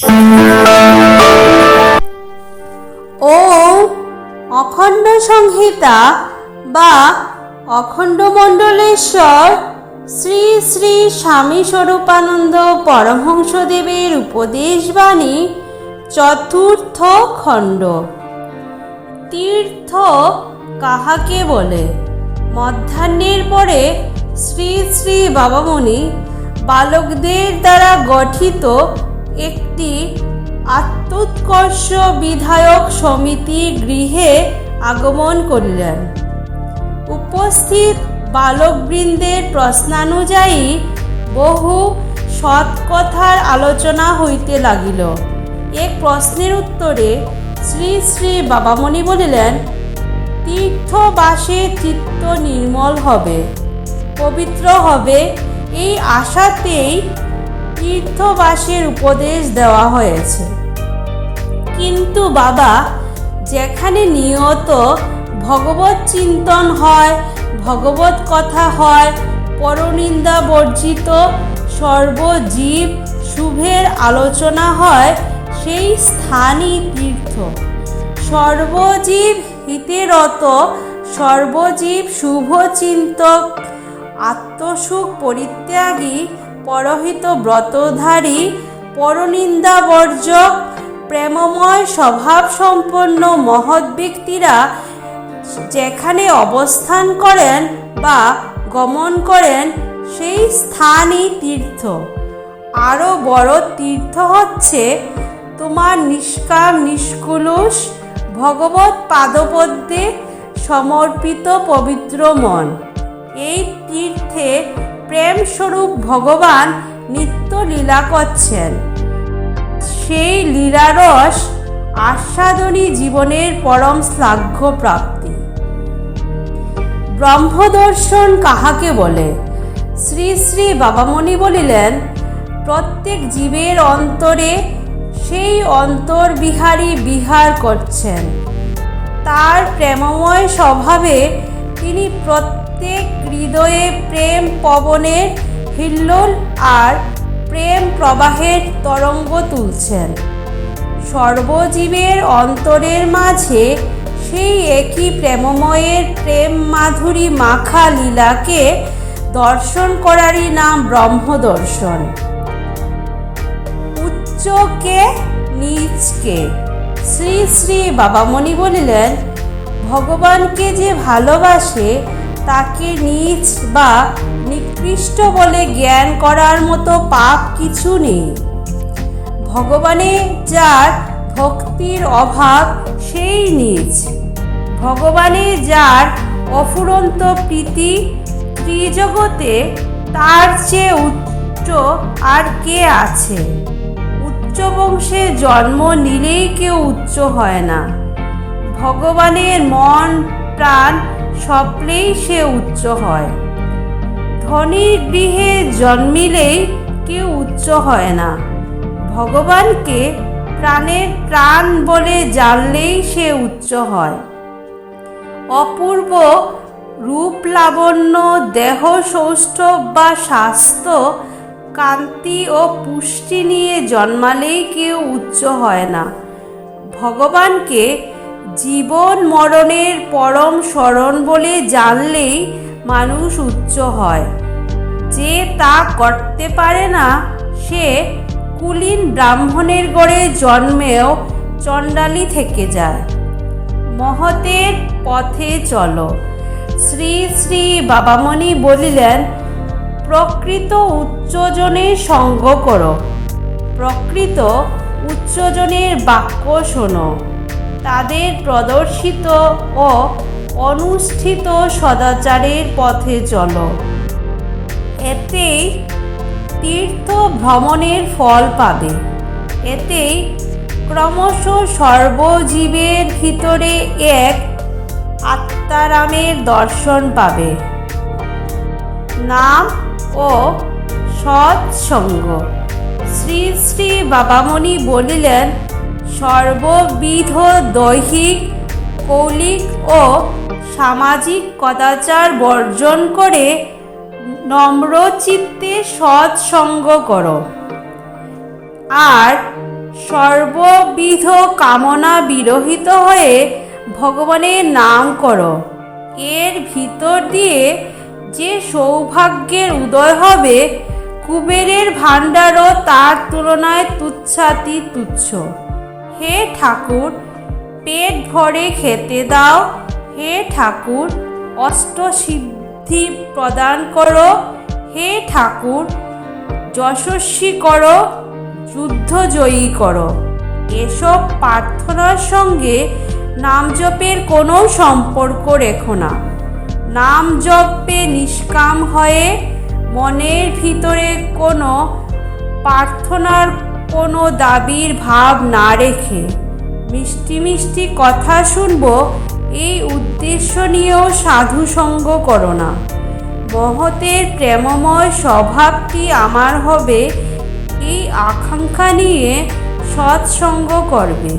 ও অখণ্ড সংহিতা বা অখণ্ড মণ্ডলেশ্বর, শ্রী শ্রী স্বামী স্বরূপানন্দ পরমহংসদেবের উপদেশবাণী চতুর্থ খণ্ড। তীর্থ কাহাকে বলে? মধ্যাহ্নের পরে শ্রী শ্রী বাবামণি বালকদের দ্বারা গঠিত একটি আত্মোৎকর্ষ বিধায়ক সমিতি গৃহে আগমন করিলেন। উপস্থিত বালকবৃন্দের প্রশ্নানুযায়ী বহু সৎ কথার আলোচনা হইতে লাগিল। এক প্রশ্নের উত্তরে শ্রী শ্রী বাবামণি বলিলেন, তীর্থবাসে চিত্ত নির্মল হবে, পবিত্র হবে, এই আশাতেই তীর্থবাসের উপদেশ দেওয়া হয়েছে। কিন্তু বাবা, যেখানে নিয়ত ভগবত চিন্তন হয়, ভগবত কথা হয়, পরনিন্দা বর্জিত, সর্বজীব শুভের আলোচনা হয়, সেই স্থানই তীর্থ। সর্বজীব হিতেরত, সর্বজীব শুভচিন্তক, আত্মসুখ পরিত্যাগী পরহিত ব্রতধারী পরনিন্দা বর্জক প্রেমময় স্বভাব সম্পন্ন মহৎ ব্যক্তিরা যেখানে অবস্থান করেন বা গমন করেন, সেই স্থানই তীর্থ। আরও বড় তীর্থ হচ্ছে তোমার নিষ্কাম, নিষ্কুলুষ ভগবত পাদপদ্মে সমর্পিত পবিত্র মন। এই তীর্থে প্রেম স্বরূপ ভগবান নিত্য লীলা করছেন। সেই লীলারস আস্বাদনী জীবনের পরম শ্লাঘ্য প্রাপ্তি ব্রহ্মদর্শন কাহাকে বলে? শ্রী শ্রী বাবামণি বলিলেন, প্রত্যেক জীবের অন্তরে সেই অন্তর্বিহারী বিহার করছেন। তার প্রেমময় স্বভাবে তিনি প্রত্যেক হৃদয়ে প্রেম পবনের হিল্লোল আর প্রেম প্রবাহের তরঙ্গ তুলছেন। সর্বজীবের অন্তরের মাঝে সেই একই প্রেমময়ের প্রেম মাধুরী মাখা লীলাকে দর্শন করারই নাম ব্রহ্মদর্শন। উচ্চকে নিচকে শ্রী শ্রী বাবামণি বলিলেন, ভগবানকে যে ভালোবাসে তাকে নিচ বা নিকৃষ্ট বলে জ্ঞান করার মতো পাপ কিছু নেই। ভগবানে যার ভক্তির অভাব, সেই নিজ। ভগবানে যার অফুরন্ত প্রীতি, ত্রিজগতে তার চেয়ে উচ্চ আর কে আছে? উচ্চ বংশে জন্ম নিলেই কেউ উচ্চ হয় না। ভগবানের মন, প্রাণ স্বপ্নেই সে উচ্চ হয়। ধনীর গৃহে জন্মিলেই কেউ উচ্চ হয় না। ভগবানকে প্রাণের প্রাণ বলে জানলেই সে উচ্চ হয়। অপূর্ব রূপ লাবণ্য দেহ সৌষ্ঠব বা স্বাস্থ্য কান্তি ও পুষ্টি নিয়ে জন্মালেই কেউ উচ্চ হয় না। ভগবানকে জীবন মরণের পরম স্মরণ বলে জানলেই মানুষ উচ্চ হয়। যে তা করতে পারে না, সে কুলীন ব্রাহ্মণের গড়ে জন্মেও চণ্ডালি থেকে যায়। মহতের পথে চলো। শ্রী শ্রী বাবামণি বলিলেন, প্রকৃত উচ্চজনের সঙ্গ করো। প্রকৃত উচ্চজনের বাক্য শোনো। তাদের প্রদর্শিত ও অনুষ্ঠিত সদাচারের পথে চলো। এতেই তীর্থ ভ্রমণের ফল পাবে। এতেই ক্রমশ সর্বজীবের ভিতরে এক আত্মারামের দর্শন পাবে। নাম ও সৎসঙ্গ। শ্রী শ্রী বাবামণি বলিলেন সর্ববিধ দৈহিক, কৌলিক ও সামাজিক কদাচার বর্জন করে নম্রচিত্তে সৎসঙ্গ করো। আর সর্ববিধ কামনা বিরহিত হয়ে ভগবানের নাম করো। এর ভিতর দিয়ে যে সৌভাগ্যের উদয় হবে, কুবেরের ভাণ্ডারও তার তুলনায় তুচ্ছাতি তুচ্ছ হে ঠাকুর, পেট ভরে খেতে দাও। হে ঠাকুর অষ্টসিদ্ধি প্রদান করো। হে ঠাকুর, যশস্বী করো, যুদ্ধ জয়ী করো। এসব প্রার্থনার সঙ্গে নাম জপের কোনো সম্পর্ক রেখো না। নাম জপে নিষ্কাম হয়ে মনের ভিতরে কোনো প্রার্থনার কোনো দাবির ভাব না রেখে মিষ্টি মিষ্টি কথা শুনব, এই উদ্দেশ্য নিয়েও সাধু সঙ্গ করো না। মহতের প্রেমময় স্বভাবটি আমার হবে, এই আকাঙ্ক্ষা নিয়ে সৎসঙ্গ করবে।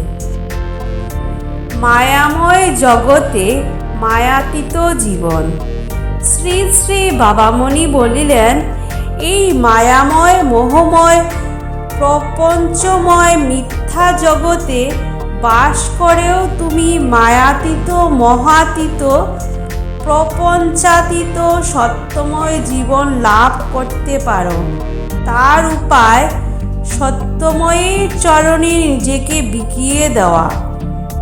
মায়াময় জগতে মায়াতীত জীবন। শ্রী শ্রী বাবামণি বলিলেন, এই মায়াময়, মোহময় প্রপঞ্চময় মিথ্যা জগতে বাস করেও তুমি মায়াতীত, মহাতীত, প্রপঞ্চাতীত, সত্যময় জীবন লাভ করতে পারো। তার উপায় সত্যময়ের চরণে নিজেকে বিকিয়ে দেওয়া।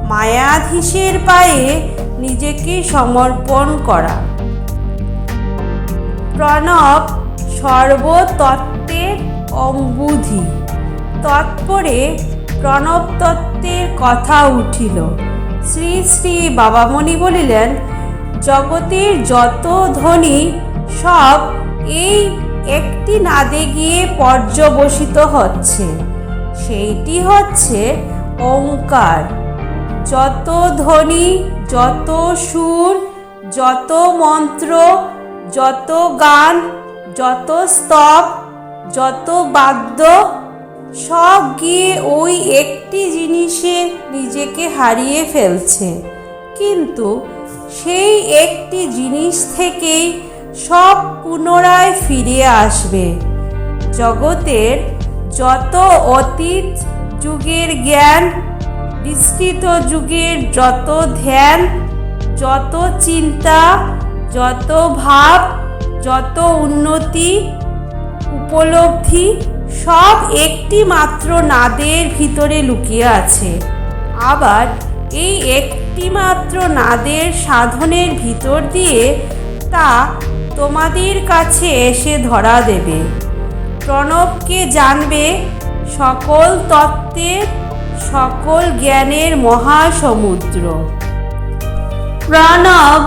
মায়াধীশের পায়ে নিজেকে সমর্পণ করা। প্রণব সর্বতত্ত্বের অম্বুধি। তৎপরে প্রণব তত্ত্বের কথা উঠিল। শ্রী শ্রী বাবামণি বলিলেন, জগতের যত ধ্বনি সব এই একটি নাদে গিয়ে পর্যবসিত হচ্ছে। সেইটি হচ্ছে ওঙ্কার। যত ধ্বনি যত সুর, যত মন্ত্র, যত গান, যত স্তব, যত বাদ্য সব গিয়ে ওই একটি জিনিসে নিজেকে হারিয়ে ফেলছে। কিন্তু সেই একটি জিনিস থেকেই সব পুনরায় ফিরে আসবে। জগতের যত অতীত যুগের জ্ঞান, বিস্তৃত যুগের যত ধ্যান, যত চিন্তা, যত ভাব, যত উন্নতি, উপলব্ধি সব একটি মাত্র নাদের ভিতরে লুকিয়ে আছে। আবার এই একটি মাত্র নাদের সাধনের ভিতর দিয়ে তা তোমাদের কাছে এসে ধরা দেবে। প্রণবকে জানবে সকল তত্ত্বের, সকল জ্ঞানের মহাসমুদ্র। প্রণব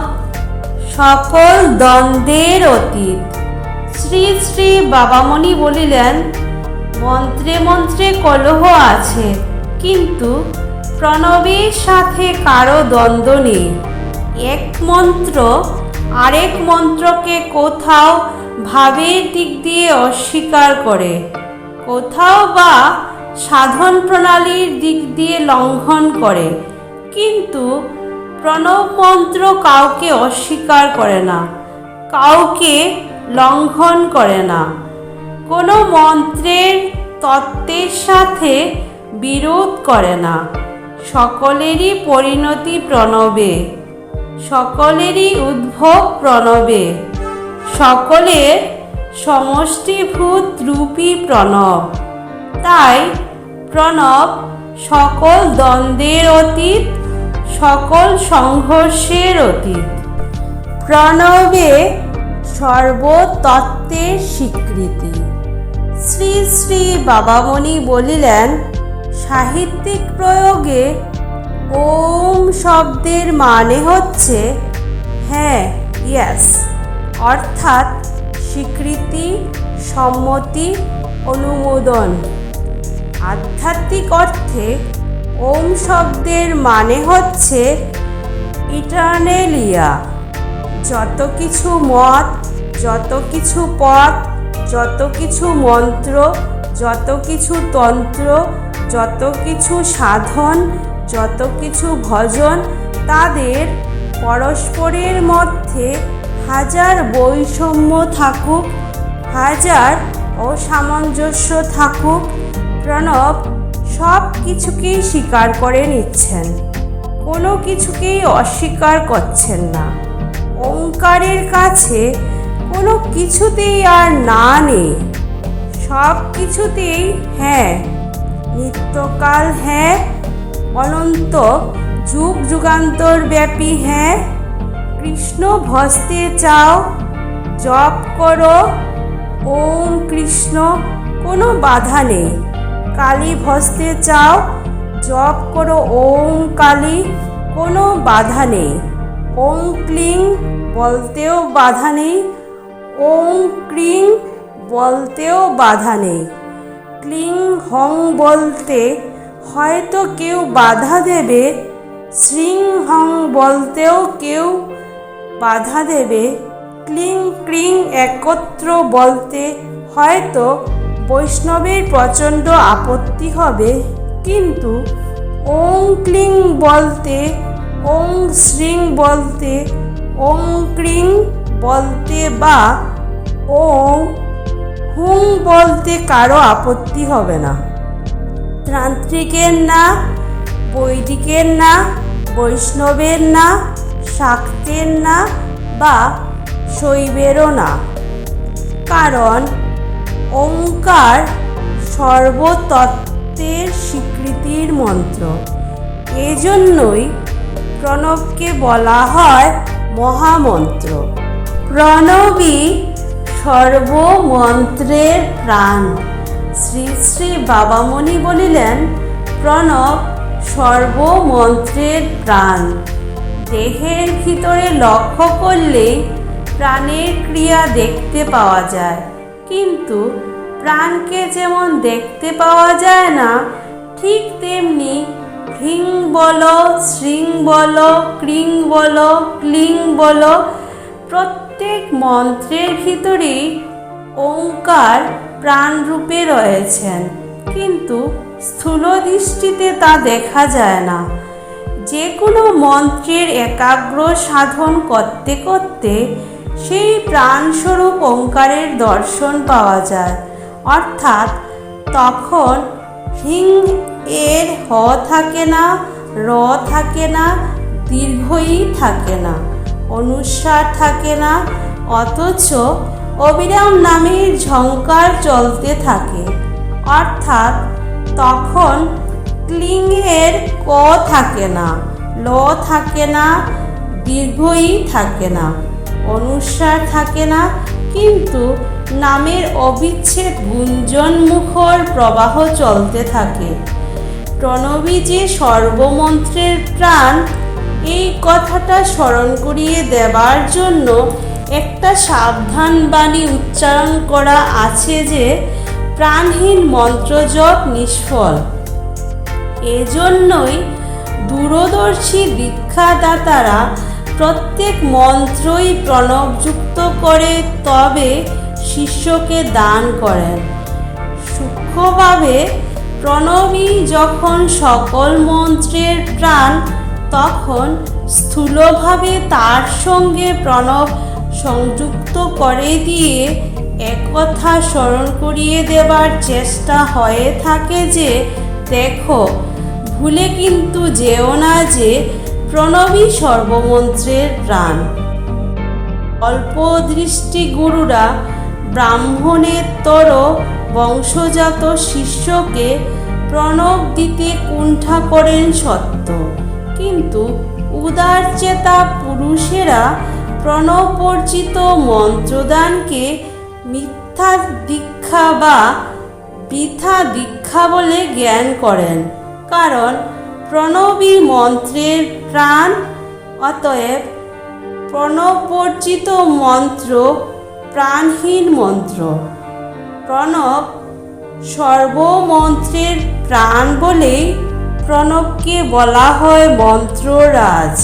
সকল দ্বন্দ্বের অতীত। শ্রী শ্রী বাবামণি বলিলেন মন্ত্রে মন্ত্রে কলহ আছে, কিন্তু প্রণবের সাথে কারও দ্বন্দ্ব নেই। এক মন্ত্র, আরেক মন্ত্রকে কোথাও ভাবের দিক দিয়ে অস্বীকার করে। কোথাও বা সাধন প্রণালীর দিক দিয়ে লঙ্ঘন করে, কিন্তু প্রণব মন্ত্র কাউকে অস্বীকার করে না, কাউকে লঙ্ঘন করে না। কোনো মন্ত্রের তত্ত্বের সাথে বিরোধ করে না। সকলেরই পরিণতি প্রণবে। সকলেরই উদ্ভব প্রণবে। সকলের সমষ্টিভূত রূপী প্রণব। তাই প্রণব সকল দ্বন্দ্বের অতীত, সকল সংঘর্ষের অতীত। প্রণবে সর্বতত্ত্বের স্বীকৃতি। শ্রী শ্রী বাবামণি বলিলেন, সাহিত্যিক প্রয়োগে ওম শব্দের মানে হচ্ছে হ্যাঁ ইয়াস অর্থাৎ স্বীকৃতি, সম্মতি, অনুমোদন। আধ্যাত্মিক অর্থে ওম শব্দের মানে হচ্ছে ইটার্নেলিয়া। যত কিছু মত যত কিছু পথ, যত কিছু মন্ত্র, যত কিছু তন্ত্র, যত কিছু সাধন, যত কিছু ভজন, তাদের পরস্পরের মধ্যে হাজার বৈষম্য থাকুক, হাজার অসামঞ্জস্য থাকুক, প্রণব সব কিছুকেই স্বীকার করে নিচ্ছেন। কোনো কিছুকেই অস্বীকার করছেন না। ওঙ্কারের কাছে কোনো কিছুতেই আর না নেই। সব কিছুতেই হ্যাঁ নিত্যকাল হ্যাঁ অনন্ত যুগ যুগান্তর ব্যাপী হ্যাঁ। কৃষ্ণ ভস্তে চাও, জপ করো, ওম কৃষ্ণ, কোনো বাধা নেই। কালী ভস্তে চাও, জপ করো, ওম কালী, কোনো বাধা নেই। ওং ক্লিং বলতেও বাধা নেই ওং ক্রিং বলতেও বাধা নেই। ক্লিং হং বলতে হয়তো কেউ বাধা দেবে, শ্রিং হং বলতেও কেউ বাধা দেবে। ক্লিং ক্রিং একত্র বলতে হয়তো বৈষ্ণবের প্রচণ্ড আপত্তি হবে, কিন্তু ওং ক্লিং বলতে ওং শ্রিং বলতে ওং ক্রিং বলতে বা ওং হুং বলতে কারও আপত্তি হবে না। তান্ত্রিকের না, বৈদিকের না, বৈষ্ণবের না, শাক্তের না বা শৈবেরও না। কারণ ওঙ্কার সর্বতত্ত্বের স্বীকৃতির মন্ত্র। এজন্যই প্রণবকে বলা হয় মহামন্ত্র। প্রণবী সর্বমন্ত্রের প্রাণ। শ্রী শ্রী বাবামণি বলিলেন, প্রণব সর্বমন্ত্রের প্রাণ। দেহের ভিতরে লক্ষ্য করলে প্রাণের ক্রিয়া দেখতে পাওয়া যায়। কিন্তু প্রাণকে যেমন দেখতে পাওয়া যায় না, ঠিক তেমনি হ্রিং বলো শ্রিং বলো, ক্রিং বলো, ক্লিং বলো প্রত্যেক মন্ত্রের ভিতরেই ওঙ্কার প্রাণরূপে রয়েছেন। কিন্তু স্থূল দৃষ্টিতে তা দেখা যায় না। যে কোনো মন্ত্রের একাগ্র সাধন করতে করতে সেই প্রাণস্বরূপ ওঙ্কারের দর্শন পাওয়া যায়। অর্থাৎ তখন হিং এর হ থাকে না, র থাকে না, দীর্ঘই থাকে না। অনুস্বার থাকে না, অথচ অবিরাম নামের ঝঙ্কার চলতে থাকে। অর্থাৎ তখন ক্লিংয়ের ক থাকে না, ল থাকে না, দীর্ঘই থাকে না, অনুসার থাকে না, কিন্তু নামের অবিচ্ছেদ গুঞ্জন মুখর প্রবাহ চলতে থাকে। প্রণবী যে সর্বমন্ত্রের প্রাণ এই কথাটা স্মরণ করিয়ে দেবার জন্য একটা সাবধান বাণী উচ্চারণ করা আছে যে, প্রাণহীন মন্ত্রজপ নিষ্ফল। এজন্যই দূরদর্শী দীক্ষাদাতারা প্রত্যেক মন্ত্রই প্রণবযুক্ত করে তবে শিষ্যকে দান করেন। সূক্ষ্মভাবে প্রণবী যখন সকল মন্ত্রের প্রাণ তখন স্থূলভাবে তার সঙ্গে প্রণব সংযুক্ত করে দিয়ে একথা স্মরণ করিয়ে দেবার চেষ্টা হয়ে থাকে যে, দেখো, ভুলে কিন্তু যেও না যে প্রণবী সর্বমন্ত্রের প্রাণ। অল্প দৃষ্টি গুরুরা ব্রাহ্মণের তর বংশজাত শিষ্যকে প্রণব দিতে কুণ্ঠা করেন সত্য। কিন্তু উদারচেতা পুরুষেরা প্রণবর্জিত মন্ত্রদানকে মিথ্যা দীক্ষা বা বৃথা দীক্ষা বলে জ্ঞান করেন। কারণ প্রণবী মন্ত্রের প্রাণ, অতএব প্রণবর্জিত মন্ত্র প্রাণহীন মন্ত্র। প্রণব সর্বমন্ত্রের প্রাণ বলেই প্রণবকে বলা হয় মন্ত্ররাজ।